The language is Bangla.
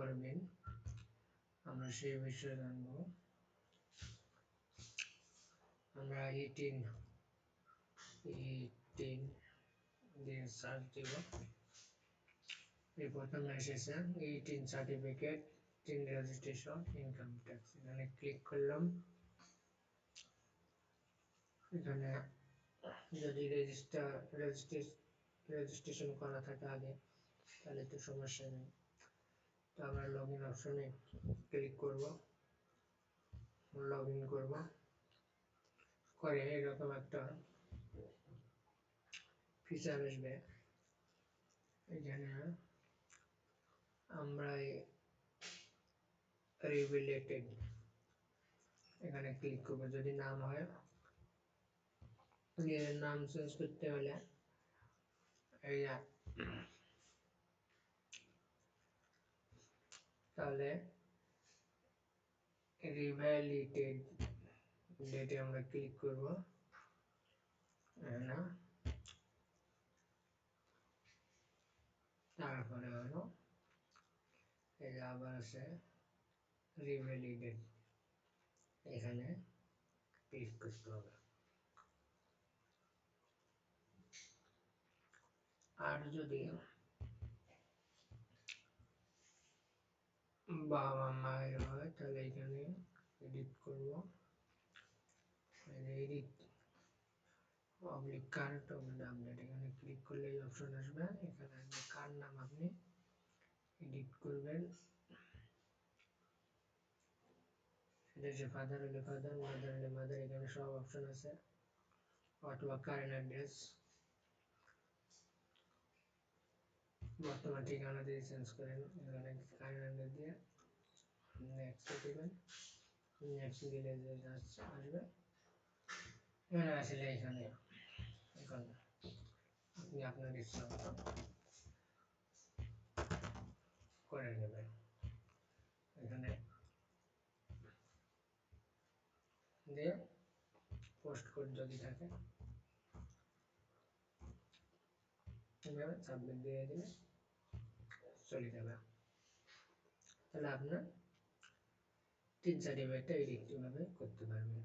করবেন। আমরা সেই বিষয়ে জানব। আমরা এইটিন এইটিন দিয়ে সার্চ দিব। এই প্রথমে এসেছে এইটিন সার্টিফিকেট তিন রেজিস্ট্রেশন ইনকাম ট্যাক্স এখানে ক্লিক করলাম। এখানে যদি রেজিস্টার রেজিস্ট্রেশন করা থাকে আগে, তাহলে তো সমস্যা নেই। তো আমরা অপশনে ক্লিক করব। লগ করব। করে এরকম একটা ফিচার আসবে। এখানে আমরা রিলেটেড এখানে ক্লিক করব। যদি নাম হয় নিজের নাম চেঞ্জ করতে হলে এই তাহলে রিভ্যালিটেড ডেটে আমরা ক্লিক করব। না। তারপরে হলো আবার আছে রিভ্যালিডেড এখানে ক্লিক করতে হবে। আর যদি বাবা মায়ের হয়, তাহলে এখানে এডিট করব। এডিট পাবলিক কারেন্ট আপডেট এখানে ক্লিক করলে এই অপশন আসবে। এখানে আসবে কার নাম আপনি এডিট করবেন। এটা যে ফাদার হলে ফাদার মাদার হলে মাদার এখানে সব অপশন আছে। অথবা কারেন্ট অ্যাড্রেস বর্তমান ঠিকানা দিয়ে চেঞ্জ করেন, এখানে কারেন্ট অ্যাড্রেস দিয়ে। নেক্সট দিবেন নেক্সট দিলে আসবে। এখানে আসলে এখানে এখন আপনি আপনার ইচ্ছা করে নেবেন। এখানে দিয়ে পোস্ট কোড যদি থাকে, এভাবে সাবমিট দিয়ে দিলে চলে যাবে। তাহলে আপনার তিন সার্টিফিকেটটা এডিট করতে পারবেন